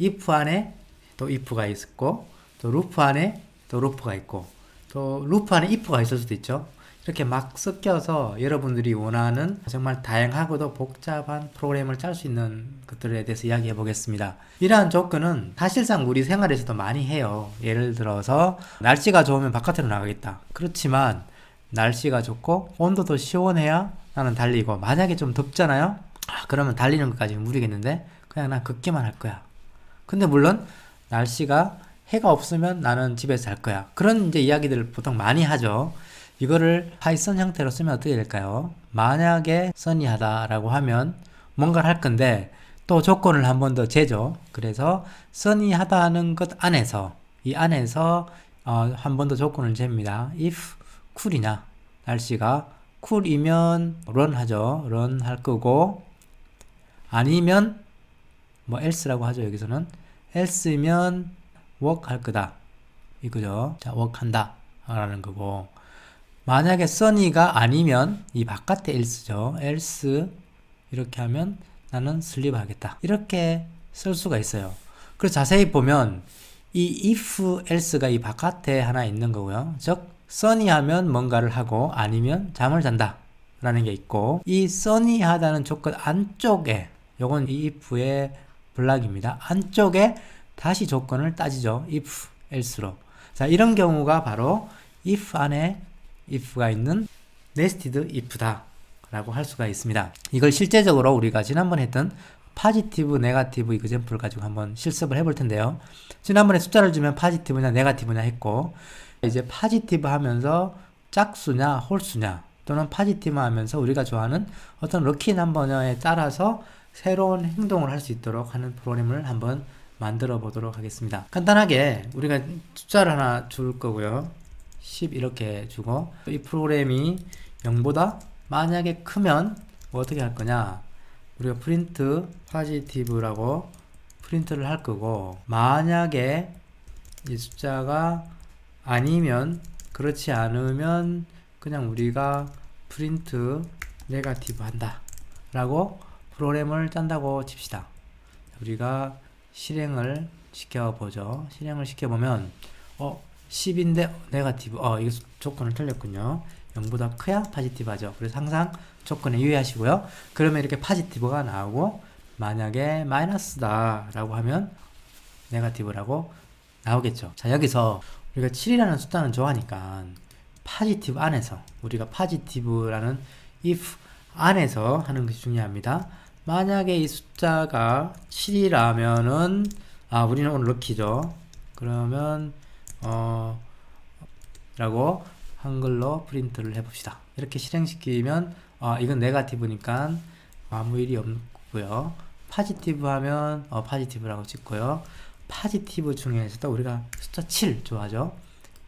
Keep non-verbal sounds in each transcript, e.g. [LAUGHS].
if 안에 또 if가 있고 또 루프 안에 또 루프가 있고 또 루프 안에 if가 있을 수도 있죠. 이렇게 막 섞여서 여러분들이 원하는 정말 다양하고도 복잡한 프로그램을 짤 수 있는 것들에 대해서 이야기해 보겠습니다. 이러한 조건은 사실상 우리 생활에서도 많이 해요. 예를 들어서 날씨가 좋으면 바깥으로 나가겠다. 그렇지만 날씨가 좋고 온도도 시원해야 나는 달리고 만약에 좀 덥잖아요. 아, 그러면 달리는 것까지 무리겠는데 그냥 난 걷기만 할 거야. 근데 물론 날씨가 해가 없으면 나는 집에서 할 거야. 그런 이제 이야기들을 보통 많이 하죠. 이거를 파이썬 형태로 쓰면 어떻게 될까요? 만약에 써니하다라고 하면 뭔가를 할 건데 또 조건을 한 번 더 재죠. 그래서 써니하다는 것 안에서 이 안에서 어, 한 번 더 조건을 잽니다. if 쿨이냐 날씨가 쿨이면 run 하죠. run 할 거고 아니면 뭐 else라고 하죠. 여기서는 else면 work 할 거다. 이거죠. 자, work 한다. 라는 거고. 만약에 써니가 아니면 이 바깥에 else죠. else 이렇게 하면 나는 sleep 하겠다. 이렇게 쓸 수가 있어요. 그래서 자세히 보면 이 if else가 이 바깥에 하나 있는 거고요. 즉 써니 하면 뭔가를 하고 아니면 잠을 잔다. 라는 게 있고 이 써니 하다는 조건 안쪽에 요건 이 if의 블락입니다. 안쪽에 다시 조건을 따지죠. if else로. 자, 이런 경우가 바로 if 안에 if가 있는 nested if다. 라고 할 수가 있습니다. 이걸 실제적으로 우리가 지난번에 했던 파지티브, 네가티브 이그젠플 가지고 한번 실습을 해볼 텐데요. 지난번에 숫자를 주면 파지티브냐, 네가티브냐 했고, 이제 파지티브 하면서 짝수냐, 홀수냐, 또는 파지티브 하면서 우리가 좋아하는 어떤 럭키 넘버냐에 따라서 새로운 행동을 할 수 있도록 하는 프로그램을 한번 만들어 보도록 하겠습니다. 간단하게 우리가 숫자를 하나 줄 거고요. 10 이렇게 주고 이 프로그램이 0보다 만약에 크면 뭐 어떻게 할 거냐 우리가 프린트 파지티브라고 프린트를 할 거고 만약에 이 숫자가 아니면 그렇지 않으면 그냥 우리가 프린트 네가티브 한다 라고 프로그램을 짠다고 칩시다. 우리가 실행을 시켜보죠. 실행을 시켜보면 어 10인데 네가티브. 어 이거 조건을 틀렸군요. 0보다 커야 파지티브 하죠. 그래서 항상 조건에 유의하시고요. 그러면 이렇게 파지티브가 나오고 만약에 마이너스다 라고 하면 네가티브라고 나오겠죠. 자 여기서 우리가 7이라는 숫자는 좋아하니까 파지티브 안에서 우리가 파지티브라는 if 안에서 하는 것이 중요합니다 만약에 이 숫자가 7이라면은 아 우리는 오늘 럭키죠. 그러면 어 라고 한글로 프린트를 해봅시다. 이렇게 실행시키면 어, 이건 네가티브니까 아무 일이 없고요. 파지티브 하면 어, 파지티브라고 찍고요. 파지티브 중에서도 우리가 숫자 7 좋아하죠?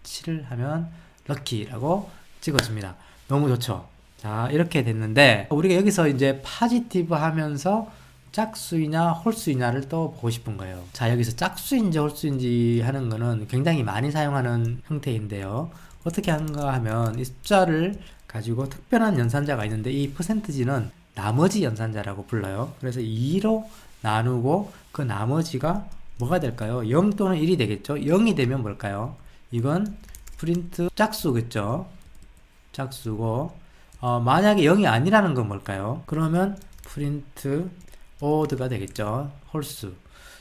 7을 하면 럭키라고 찍어줍니다. 너무 좋죠 자 이렇게 됐는데 우리가 여기서 이제 파지티브 하면서 짝수이냐 홀수이냐를 또 보고 싶은 거예요. 자 여기서 짝수인지 홀수인지 하는 거는 굉장히 많이 사용하는 형태인데요. 어떻게 하는가 하면 이 숫자를 가지고 특별한 연산자가 있는데 이 퍼센트지는 나머지 연산자라고 불러요. 그래서 2로 나누고 그 나머지가 뭐가 될까요? 0 또는 1이 되겠죠? 0이 되면 뭘까요? 이건 프린트 짝수겠죠? 짝수고 어, 만약에 0이 아니라는 건 뭘까요? 그러면 프린트 odd가 되겠죠. 홀수.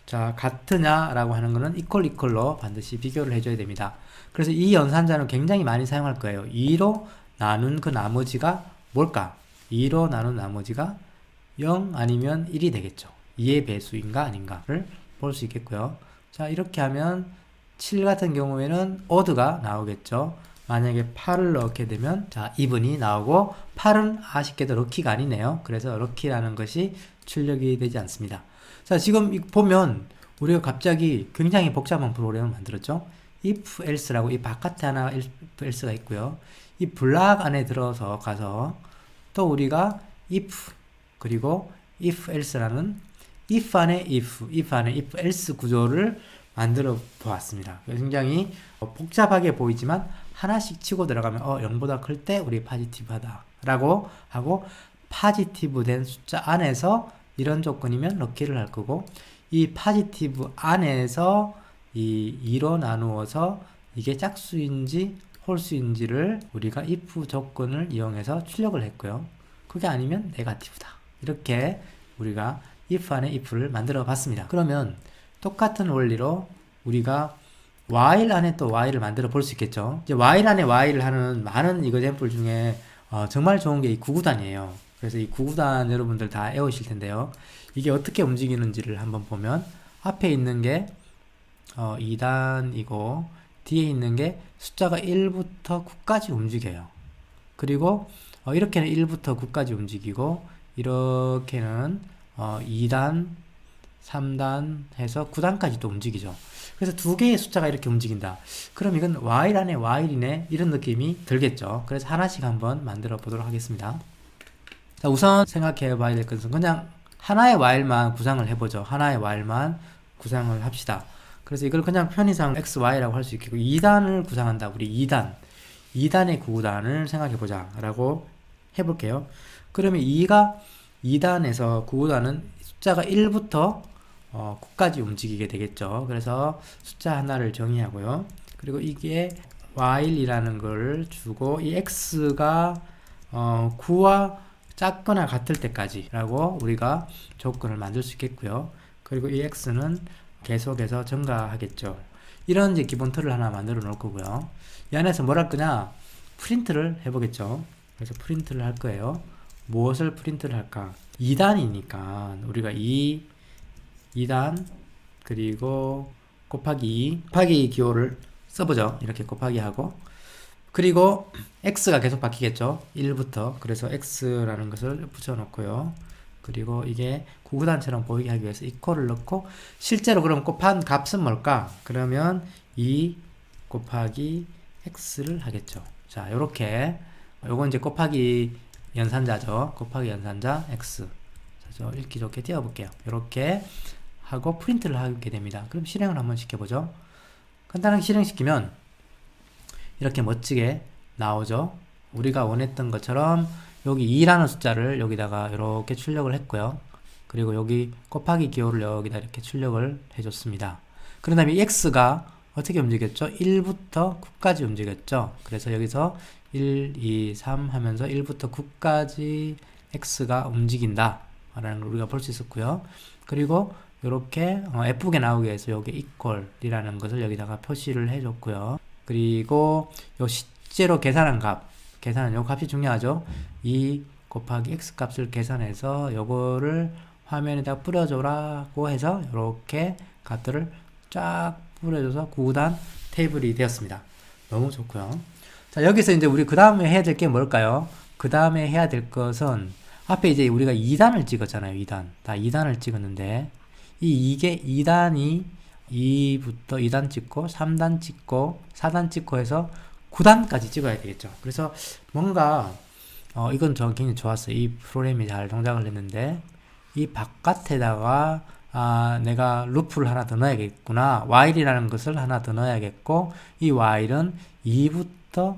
자, 같으냐 라고 하는 거는 equal equal로 반드시 비교를 해줘야 됩니다. 그래서 이 연산자는 굉장히 많이 사용할 거예요. 2로 나눈 그 나머지가 뭘까? 2로 나눈 나머지가 0 아니면 1이 되겠죠. 2의 배수인가 아닌가를 볼 수 있겠고요. 자, 이렇게 하면 7 같은 경우에는 odd가 나오겠죠. 만약에 8을 넣게 되면 자 2분이 나오고 8은 아쉽게도 럭키가 아니네요. 그래서 럭키라는 것이 출력이 되지 않습니다. 자 지금 보면 우리가 갑자기 굉장히 복잡한 프로그램을 만들었죠. if else라고 이 바깥에 하나 if else가 있고요. 이 블락 안에 들어서 가서 또 우리가 if 그리고 if else라는 if 안에 if, if 안에 if else 구조를 만들어 보았습니다. 굉장히 복잡하게 보이지만 하나씩 치고 들어가면 어 0보다 클 때 우리 파지티브하다 라고 하고 파지티브 된 숫자 안에서 이런 조건이면 럭키를 할 거고 이 파지티브 안에서 이 2로 나누어서 이게 짝수인지 홀수인지를 우리가 if 조건을 이용해서 출력을 했고요. 그게 아니면 네가티브다. 이렇게 우리가 if 안에 if를 만들어 봤습니다. 그러면 똑같은 원리로 우리가 while 안에 또 while을 만들어 볼 수 있겠죠. 이제 while 안에 while을 하는 많은 이거잼플 중에 어, 정말 좋은 게 이 구구단이에요. 그래서 이 구구단 여러분들 다 애우실 텐데요. 이게 어떻게 움직이는지를 한번 보면 앞에 있는 게 어, 2단이고 뒤에 있는 게 숫자가 1부터 9까지 움직여요. 그리고 어, 이렇게는 1부터 9까지 움직이고 이렇게는 어, 2단, 3단 해서 9단까지 또 움직이죠. 그래서 두 개의 숫자가 이렇게 움직인다. 그럼 이건 while 안에 while이네 이런 느낌이 들겠죠. 그래서 하나씩 한번 만들어 보도록 하겠습니다. 자, 우선 생각해 봐야 될 것은 그냥 하나의 while만 구상을 해보죠. 하나의 while만 구상을 합시다. 그래서 이걸 그냥 편의상 XY라고 할 수 있겠고 2단을 구상한다. 우리 2단. 2단의 구단을 생각해 보자. 라고 해볼게요. 그러면 2가 2단에서 구단은 숫자가 1부터 어, 9까지 움직이게 되겠죠. 그래서 숫자 하나를 정의하고요. 그리고 이게 while이라는 걸 주고 이 x가 어, 9와 작거나 같을 때까지 라고 우리가 조건을 만들 수 있겠고요. 그리고 이 x는 계속해서 증가하겠죠. 이런 이제 기본 틀을 하나 만들어 놓을 거고요. 이 안에서 뭘 할 거냐? 프린트를 해보겠죠. 그래서 프린트를 할 거예요. 무엇을 프린트를 할까? 2단이니까 우리가 2, 2단 그리고 곱하기 2 곱하기 기호를 써보죠. 이렇게 곱하기 하고 그리고 x가 계속 바뀌겠죠. 1부터 그래서 x라는 것을 붙여놓고요. 그리고 이게 구구단처럼 보이게 하기 위해서 이퀄을 넣고 실제로 그럼 곱한 값은 뭘까? 그러면 2 곱하기 x를 하겠죠. 자, 요렇게 요건 이제 곱하기 연산자죠. 곱하기 연산자 x. 자, 저 읽기 좋게 띄워볼게요. 요렇게 하고 프린트를 하게 됩니다. 그럼 실행을 한번 시켜보죠. 간단하게 실행시키면 이렇게 멋지게 나오죠. 우리가 원했던 것처럼 여기 2라는 숫자를 여기다가 이렇게 출력을 했고요. 그리고 여기 곱하기 기호를 여기다 이렇게 출력을 해줬습니다. 그런 다음에 x가 어떻게 움직였죠? 1부터 9까지 움직였죠. 그래서 여기서 1, 2, 3 하면서 1부터 9까지 x가 움직인다. 라는 걸 우리가 볼 수 있었고요. 그리고 이렇게 어, 예쁘게 나오기 위해서 여기 equal이라는 것을 여기다가 표시를 해줬고요. 그리고 요 실제로 계산한 값, 계산은 요 값이 중요하죠. 2 곱하기 x 값을 계산해서 요거를 화면에다 뿌려줘라고 해서 이렇게 값들을 쫙 뿌려줘서 9단 테이블이 되었습니다. 너무 좋고요. 자 여기서 이제 우리 그 다음에 해야 될 게 뭘까요? 그 다음에 해야 될 것은 앞에 이제 우리가 2단을 찍었잖아요. 2단. 다 2단을 찍었는데 이 이게 2단이 2부터 2단 찍고 3단 찍고 4단 찍고 해서 9단까지 찍어야 되겠죠. 그래서 뭔가 어, 이건 저 굉장히 좋았어요. 이 프로그램이 잘 동작을 했는데 이 바깥에다가 아, 내가 루프를 하나 더 넣어야겠구나. while이라는 것을 하나 더 넣어야겠고 이 while은 2부터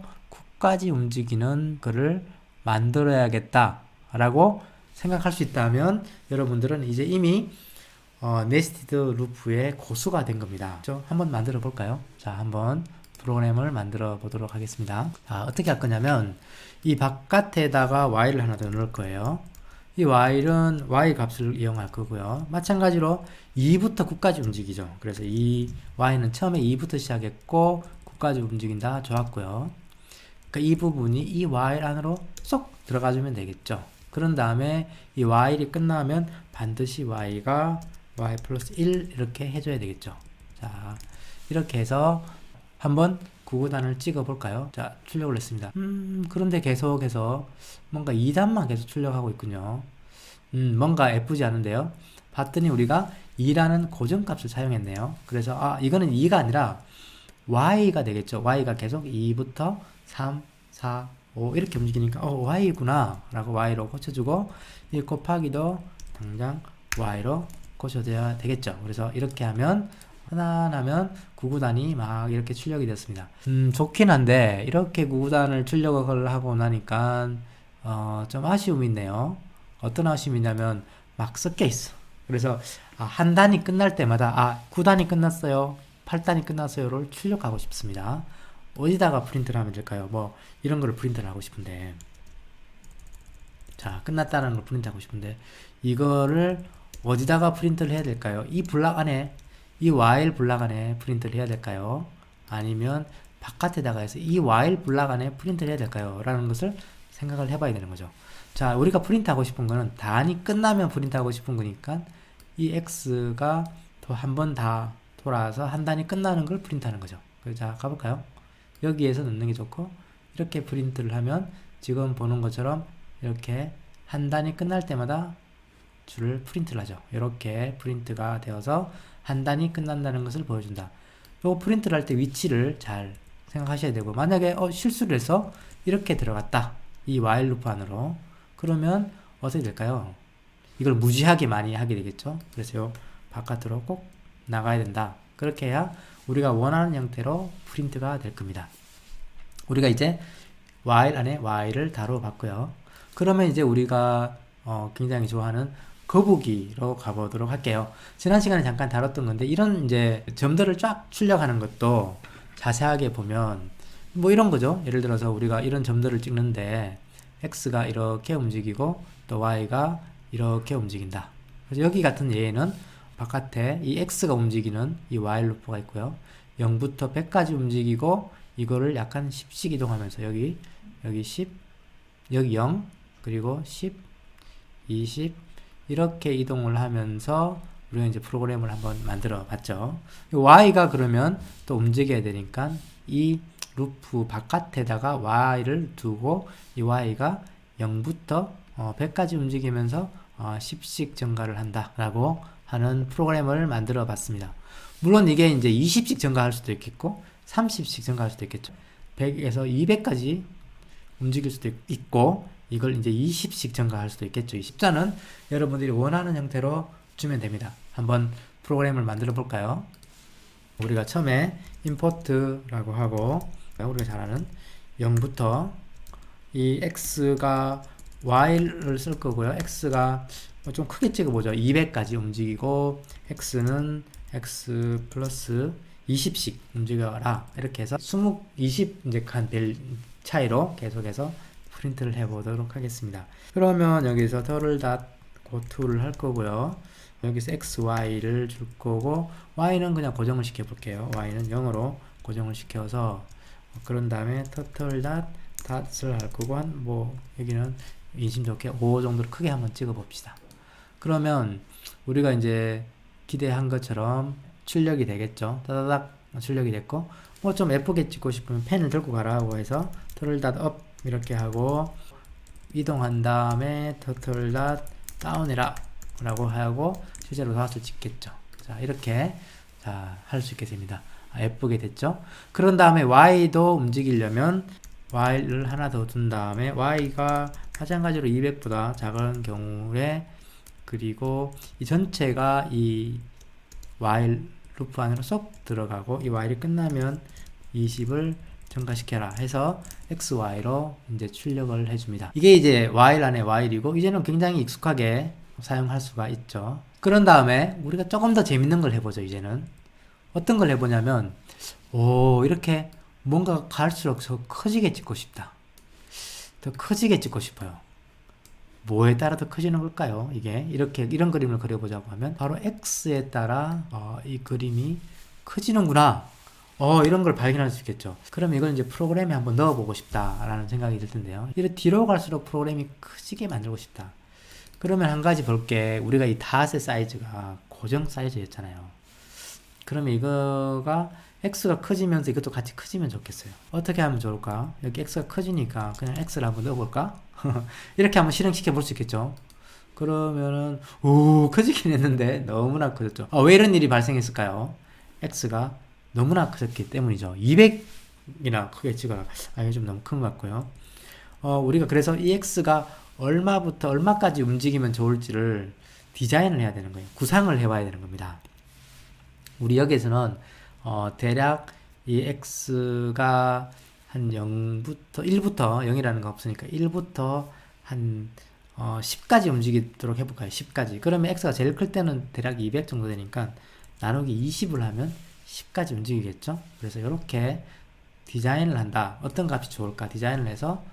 9까지 움직이는 거를 만들어야겠다. 라고 생각할 수 있다면 여러분들은 이제 이미 어, 네스티드 루프의 고수가 된 겁니다. 저 한번 만들어 볼까요? 자, 한번 프로그램을 만들어 보도록 하겠습니다. 자, 어떻게 할 거냐면 이 바깥에다가 while을 하나 더 넣을 거예요. 이 while은 y 값을 이용할 거고요. 마찬가지로 2부터 9까지 움직이죠. 그래서 이 y는 처음에 2부터 시작했고 9까지 움직인다. 좋았고요. 그러니까 이 부분이 이 while 안으로 쏙 들어가주면 되겠죠. 그런 다음에 이 while이 끝나면 반드시 y가 y 플러스 1 이렇게 해줘야 되겠죠. 자, 이렇게 해서 한번 구구단을 찍어 볼까요? 자, 출력을 했습니다. 음, 그런데 계속해서 뭔가 2단만 계속 출력하고 있군요. 음, 뭔가 예쁘지 않은데요? 봤더니 우리가 2라는 고정값을 사용했네요. 그래서, 아, 이거는 2가 아니라 y가 되겠죠. y가 계속 2부터 3, 4, 5 이렇게 움직이니까, 어, y구나. 라고 y로 고쳐주고, 이 곱하기도 당장 y로 고쳐져야 되겠죠. 그래서 이렇게 하면 하나하면 구구단이 막 이렇게 출력이 됐습니다. 음, 좋긴 한데 이렇게 구구단을 출력을 하고 나니까 어, 좀 아쉬움이 있네요. 어떤 아쉬움이냐면 막 섞여 있어. 그래서 아, 한 단이 끝날 때마다 아 9단이 끝났어요 8단이 끝났어요를 출력하고 싶습니다 어디다가 프린트를 하면 될까요 뭐 이런 거를 프린트를 하고 싶은데 자 끝났다는 걸 프린트하고 싶은데 이거를 어디다가 프린트를 해야 될까요 이 블락 안에 이 while 블락 안에 프린트를 해야 될까요 아니면 바깥에다가 해서 이 while 블락 안에 프린트를 해야 될까요 라는 것을 생각을 해봐야 되는 거죠 자 우리가 프린트하고 싶은 거는 단이 끝나면 프린트하고 싶은 거니까 이 x가 또 한 번 다 돌아와서 한 단이 끝나는 걸 프린트하는 거죠. 자 가볼까요? 여기에서 넣는 게 좋고 이렇게 프린트를 하면 지금 보는 것처럼 이렇게 한 단이 끝날 때마다 줄을 프린트를 하죠. 이렇게 프린트가 되어서 한 단이 끝난다는 것을 보여준다. 요 프린트를 할 때 위치를 잘 생각하셔야 되고 만약에 어, 실수를 해서 이렇게 들어갔다. 이 while 루프 안으로 그러면 어떻게 될까요? 이걸 무지하게 많이 하게 되겠죠. 그래서 요 바깥으로 꼭 나가야 된다. 그렇게 해야 우리가 원하는 형태로 프린트가 될 겁니다. 우리가 이제 while 안에 while을 다루 봤고요. 그러면 이제 우리가 어, 굉장히 좋아하는 거북이로 가보도록 할게요. 지난 시간에 잠깐 다뤘던 건데 이런 이제 점들을 쫙 출력하는 것도 자세하게 보면 뭐 이런 거죠. 예를 들어서 우리가 이런 점들을 찍는데 x가 이렇게 움직이고 또 y가 이렇게 움직인다. 그래서 여기 같은 예에는 바깥에 이 x가 움직이는 이 while 루프가 있고요. 0부터 100까지 움직이고 이거를 약간 10씩 이동하면서 여기 여기 10 여기 0 그리고 10 20 이렇게 이동을 하면서 우리가 이제 프로그램을 한번 만들어 봤죠. y가 그러면 또 움직여야 되니까 이 루프 바깥에다가 y를 두고 이 y가 0부터 어 100까지 움직이면서 어 10씩 증가를 한다라고 하는 프로그램을 만들어 봤습니다. 물론 이게 이제 20씩 증가할 수도 있겠고 30씩 증가할 수도 있겠죠. 100에서 200까지 움직일 수도 있고 이걸 이제 20씩 증가할 수도 있겠죠. 이 십자는 여러분들이 원하는 형태로 주면 됩니다. 한번 프로그램을 만들어 볼까요? 우리가 처음에 import라고 하고 우리가 잘 아는 0부터 이 x가 y를 쓸 거고요. x가 좀 크게 찍어보죠. 200까지 움직이고 x는 x 플러스 20씩 움직여라 이렇게 해서 20, 20 이제 칸별 차이로 계속해서 프린트를 해보도록 하겠습니다. 그러면 여기서 터를 닷 고투를 할 거고요. 여기서 x, y를 줄 거고 y는 그냥 고정을 시켜 볼게요. y는 0으로 고정을 시켜서 그런 다음에 터틀 닷 닷을 할 거고 한 뭐 여기는 인심 좋게 5 정도로 크게 한번 찍어 봅시다. 그러면 우리가 이제 기대한 것처럼 출력이 되겠죠. 따다닥 출력이 됐고 뭐 좀 예쁘게 찍고 싶으면 펜을 들고 가라고 해서 터틀 닷업 이렇게 하고 이동한 다음에 터틀닷 다운이라 라고 하고 실제로 다섯을 찍겠죠. 자 이렇게 자 할 수 있게 됩니다. 아, 예쁘게 됐죠. 그런 다음에 y도 움직이려면 y를 하나 더 둔 다음에 y가 마찬가지로 200보다 작은 경우에 그리고 이 전체가 이 while 루프 안으로 쏙 들어가고 이 while이 끝나면 20을 증가시켜라 해서 xy로 이제 출력을 해줍니다. 이게 이제 while 안에 while이고 이제는 굉장히 익숙하게 사용할 수가 있죠. 그런 다음에 우리가 조금 더 재밌는 걸 해보죠. 이제는 어떤 걸 해보냐면 오 이렇게 뭔가 갈수록 더 커지게 찍고 싶다. 더 커지게 찍고 싶어요. 뭐에 따라 더 커지는 걸까요? 이게 이렇게 이런 그림을 그려보자고 하면 바로 x에 따라 어, 이 그림이 커지는구나. 어 이런 걸 발견할 수 있겠죠. 그럼 이걸 이제 프로그램에 한번 넣어보고 싶다라는 생각이 들 텐데요. 이렇게 뒤로 갈수록 프로그램이 커지게 만들고 싶다. 그러면 한 가지 볼 게. 우리가 이 닷의 사이즈가 고정 사이즈였잖아요. 그러면 이거가 x가 커지면서 이것도 같이 커지면 좋겠어요. 어떻게 하면 좋을까? 여기 x가 커지니까 그냥 x를 한번 넣어볼까? [LAUGHS] 이렇게 한번 실행시켜 볼 수 있겠죠. 그러면은 오 [LAUGHS] 커지긴 했는데 너무나 커졌죠. 아, 왜 이런 일이 발생했을까요? x가 너무나 커졌기 때문이죠. 200이나 크게 찍어라. 아 이게 좀 너무 큰 것 같고요. 어, 우리가 그래서 이 x가 얼마부터 얼마까지 움직이면 좋을지를 디자인을 해야 되는 거예요. 구상을 해봐야 되는 겁니다. 우리 여기에서는 어, 대략 이 x가 한 0부터 1부터 0이라는 거 없으니까 1부터 한 어, 10까지 움직이도록 해볼까요? 10까지. 그러면 x가 제일 클 때는 대략 200 정도 되니까 나누기 20을 하면 10까지 움직이겠죠? 그래서 이렇게 디자인을 한다. 어떤 값이 좋을까? 디자인을 해서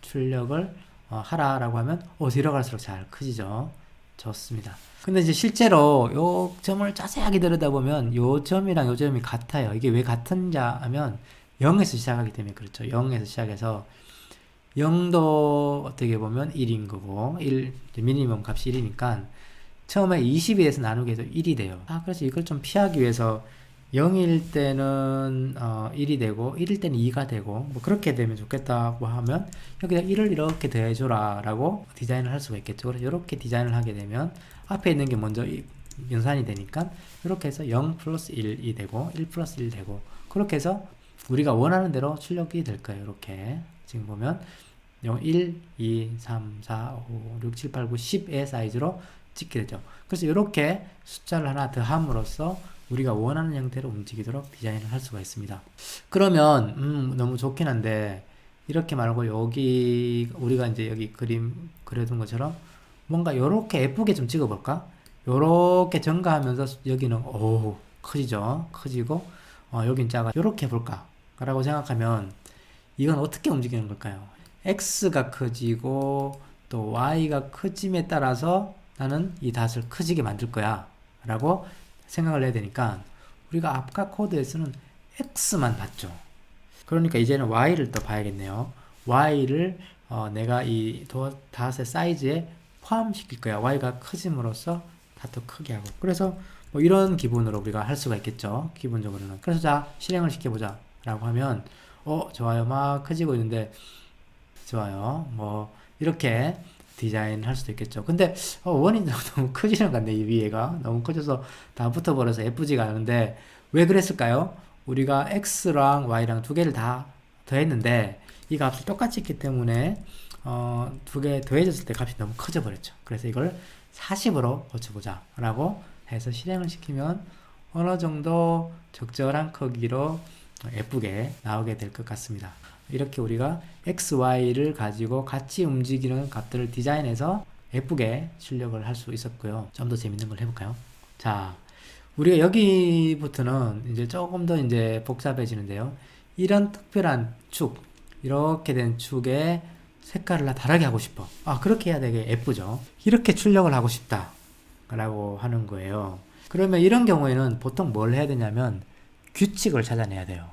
출력을 어, 하라 라고 하면 어, 들어갈수록 잘 커지죠. 좋습니다. 근데 이제 실제로 요 점을 자세하게 들여다보면 요 점이랑 요 점이 같아요. 이게 왜 같은지 하면 0에서 시작하기 때문에 그렇죠. 0에서 시작해서 0도 어떻게 보면 1인 거고 1 미니멈 값이 1이니까 처음에 20에 대해서 나누게 해도 1이 돼요. 아 그래서 이걸 좀 피하기 위해서 0일 때는 어, 1이 되고 1일 때는 2가 되고 뭐 그렇게 되면 좋겠다고 하면 여기다 1을 이렇게 더해줘라 라고 디자인을 할 수가 있겠죠. 그래서 이렇게 디자인을 하게 되면 앞에 있는 게 먼저 이- 연산이 되니까 이렇게 해서 0 플러스 1이 되고 1 플러스 1 되고 그렇게 해서 우리가 원하는 대로 출력이 될 거예요. 이렇게 지금 보면 0, 1, 2, 3, 4, 5, 6, 7, 8, 9, 10의 사이즈로 찍게 되죠. 그래서 이렇게 숫자를 하나 더 함으로써 우리가 원하는 형태로 움직이도록 디자인을 할 수가 있습니다. 그러면 음, 너무 좋긴 한데 이렇게 말고 여기 우리가 이제 여기 그림 그려둔 것처럼 뭔가 요렇게 예쁘게 좀 찍어볼까? 요렇게 증가하면서 여기는 오 커지죠. 커지고 어, 여긴 작아. 요렇게 해볼까? 라고 생각하면 이건 어떻게 움직이는 걸까요? x가 커지고 또 y가 커짐에 따라서 나는 이 닷을 커지게 만들 거야 라고 생각을 해야 되니까 우리가 아까 코드에서는 x만 봤죠. 그러니까 이제는 y를 또 봐야겠네요. Y를 어, 내가 이 도- 닷의 사이즈에 포함시킬 거야. Y가 커짐으로써 닷도 크게 하고. 그래서 뭐 이런 기분으로 우리가 할 수가 있겠죠. 기본적으로는. 그래서 자 실행을 시켜보자. 라고 하면 어 좋아요. 막 커지고 있는데 좋아요. 뭐 이렇게 디자인 할 수도 있겠죠. 근데 어, 원이 [LAUGHS] 너무 커지는 것 같네 이 위에가 너무 커져서 다 붙어버려서 예쁘지가 않은데 왜 그랬을까요? 우리가 x랑 y랑 두 개를 다 더했는데 이 값을 똑같이 했기 때문에 어, 두 개 더해졌을 때 값이 너무 커져 버렸죠. 그래서 이걸 40으로 고쳐보자 라고 해서 실행을 시키면 어느 정도 적절한 크기로 예쁘게 나오게 될 것 같습니다. 이렇게 우리가 x, y를 가지고 같이 움직이는 값들을 디자인해서 예쁘게 출력을 할 수 있었고요. 좀 더 재밌는 걸 해볼까요? 자, 우리가 여기부터는 이제 조금 더 이제 복잡해지는데요. 이런 특별한 축, 이렇게 된 축에 색깔을 나 다르게 하고 싶어. 아, 그렇게 해야 되게 예쁘죠. 이렇게 출력을 하고 싶다. 라고 하는 거예요. 그러면 이런 경우에는 보통 뭘 해야 되냐면 규칙을 찾아내야 돼요.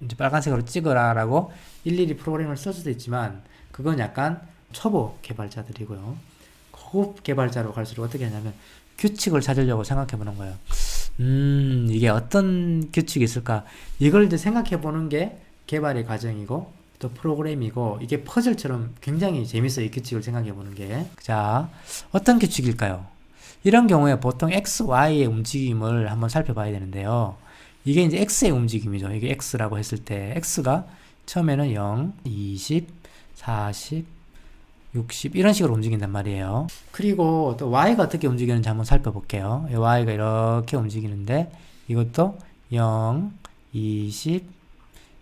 이제 빨간색으로 찍어라라고 일일이 프로그램을 쓸 수도 있지만 그건 약간 초보 개발자들이고요. 고급 개발자로 갈수록 어떻게 하냐면 규칙을 찾으려고 생각해 보는 거예요. 음, 이게 어떤 규칙이 있을까? 이걸 이제 생각해 보는 게 개발의 과정이고 또 프로그램이고 이게 퍼즐처럼 굉장히 재밌어요. 이 규칙을 생각해 보는 게. 자, 어떤 규칙일까요? 이런 경우에 보통 x, y의 움직임을 한번 살펴봐야 되는데요. 이게 이제 x의 움직임이죠. 이게 x라고 했을 때 x가 처음에는 0, 20, 40, 60 이런 식으로 움직인단 말이에요. 그리고 또 y가 어떻게 움직이는지 한번 살펴볼게요. 이 y가 이렇게 움직이는데 이것도 0, 20,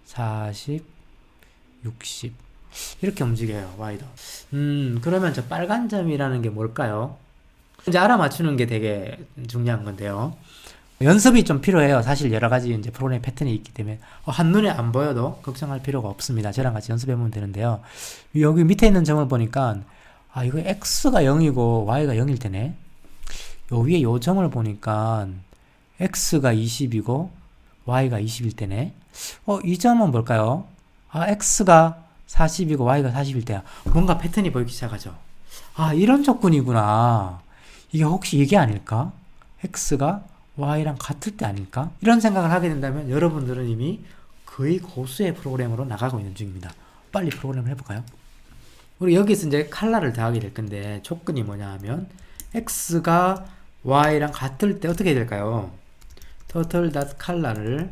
40, 60 이렇게 움직여요. y도. 음, 그러면 저 빨간 점이라는 게 뭘까요? 이제 알아맞추는 게 되게 중요한 건데요. 연습이 좀 필요해요. 사실 여러 가지 이제 프로그램 패턴이 있기 때문에 어, 한눈에 안 보여도 걱정할 필요가 없습니다. 저랑 같이 연습해 보면 되는데요. 여기 밑에 있는 점을 보니까 아 이거 x가 0이고 y가 0일 때네. 요 위에 요 점을 보니까 x가 20이고 y가 20일 때네. 어, 이 점은 뭘까요? 아, x가 40이고 y가 40일 때야. 뭔가 패턴이 보이기 시작하죠. 아, 이런 조건이구나. 이게 혹시 이게 아닐까? x가 y랑 같을 때 아닐까? 이런 생각을 하게 된다면 여러분들은 이미 거의 고수의 프로그램으로 나가고 있는 중입니다. 빨리 프로그램을 해볼까요? 우리 여기서 이제 칼라를 더하게 될 건데 조건이 뭐냐 하면 x가 y랑 같을 때 어떻게 될까요? total dot color를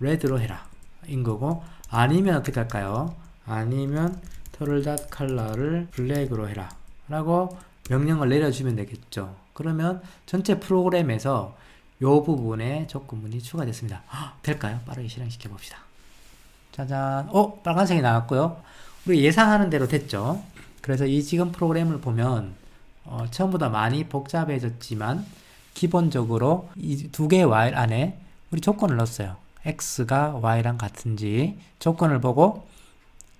red로 해라 인 거고 아니면 어떻게 할까요? 아니면 total dot color를 black으로 해라 라고 명령을 내려주면 되겠죠. 그러면 전체 프로그램에서 요 부분에 조건문이 추가됐습니다. 헉, 될까요? 빠르게 실행시켜 봅시다. 짜잔. 어, 빨간색이 나왔고요. 우리 예상하는 대로 됐죠. 그래서 이 지금 프로그램을 보면 어, 처음보다 많이 복잡해졌지만 기본적으로 이 두 개의 while 안에 우리 조건을 넣었어요. x가 y랑 같은지 조건을 보고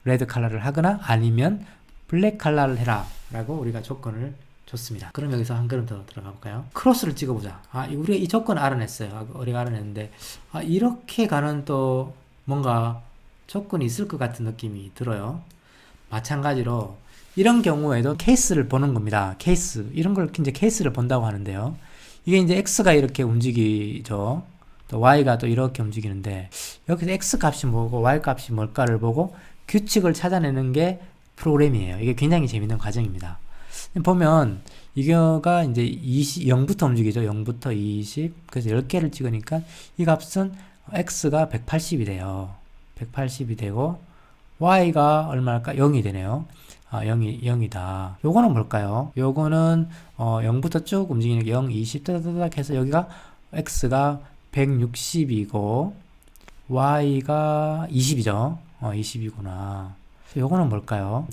레드 컬러를 하거나 아니면 블랙 컬러를 해라 라고 우리가 조건을 줬습니다. 그럼 여기서 한 걸음 더 들어가 볼까요? 크로스를 찍어보자. 아, 이- 우리가 이 조건 알아냈어요. 아, 우리가 알아냈는데, 아, 이렇게 가는 또 뭔가 조건이 있을 것 같은 느낌이 들어요. 마찬가지로 이런 경우에도 케이스를 보는 겁니다. 케이스. 이런 걸 이제 케이스를 본다고 하는데요. 이게 이제 x가 이렇게 움직이죠. 또 y가 또 이렇게 움직이는데 여기서 x 값이 뭐고 y 값이 뭘까를 보고 규칙을 찾아내는 게 프로그램이에요. 이게 굉장히 재밌는 과정입니다. 보면 이거가 이제 20, 0부터 움직이죠. 0부터 20. 그래서 10개를 찍으니까 이 값은 x가 180이 돼요. 180이 되고 y가 얼마일까? 0이 되네요. 아, 0이 0이다. 요거는 뭘까요? 요거는 어 0부터 쭉 움직이는 게 0, 20 따다다닥 해서 여기가 x가 160이고 y가 20이죠. 어 20이구나. 요거는 뭘까요?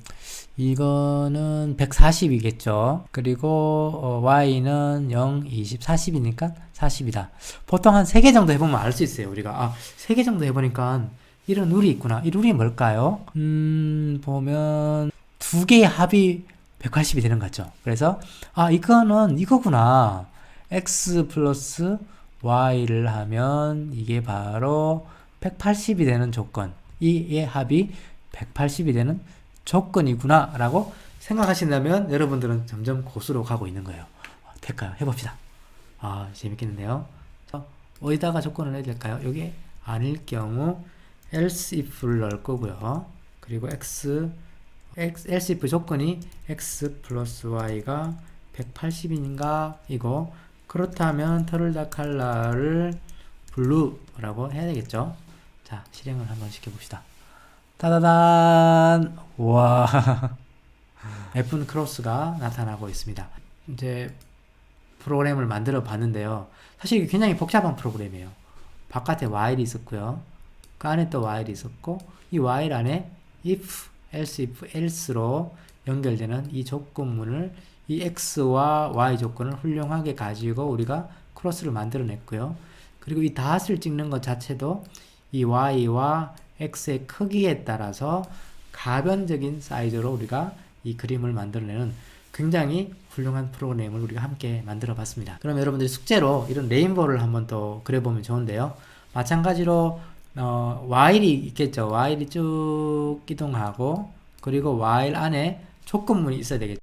이거는 140이겠죠. 그리고 어, y는 0, 20, 40이니까 40이다. 보통 한 3개 정도 해보면 알 수 있어요. 우리가 아, 3개 정도 해보니까 이런 룰이 있구나. 이 룰이 뭘까요? 음, 보면 두 개의 합이 180이 되는 것 같죠. 그래서 아, 이거는 이거구나. x 플러스 y를 하면 이게 바로 180이 되는 조건. 이의 합이 180이 되는 조건이구나 라고 생각하신다면 여러분들은 점점 고수로 가고 있는 거예요. 될까요? 해봅시다. 아, 재밌겠는데요. 자, 어디다가 조건을 해야 될까요? 여기 아닐 경우 else if를 넣을 거고요. 그리고 x, x else if 조건이 x 플러스 y가 180인가 이거 그렇다면 터를다 칼라를 블루라고 해야 되겠죠. 자, 실행을 한번 시켜봅시다. 따다단! 와. [LAUGHS] F는 크로스가 나타나고 있습니다. 이제 프로그램을 만들어 봤는데요. 사실 굉장히 복잡한 프로그램이에요. 바깥에 while이 있었고요. 그 안에 또 while이 있었고, 이 while 안에 if, else, if, else로 연결되는 이 조건문을 이 x와 y 조건을 훌륭하게 가지고 우리가 크로스를 만들어냈고요. 그리고 이 닷을 찍는 것 자체도 이 y와 x의 크기에 따라서 가변적인 사이즈로 우리가 이 그림을 만들어내는 굉장히 훌륭한 프로그램을 우리가 함께 만들어 봤습니다. 그럼 여러분들이 숙제로 이런 레인보우를 한번 또 그려보면 좋은데요. 마찬가지로 어, while이 있겠죠. while이 쭉 이동하고 그리고 while 안에 조건문이 있어야 되겠죠.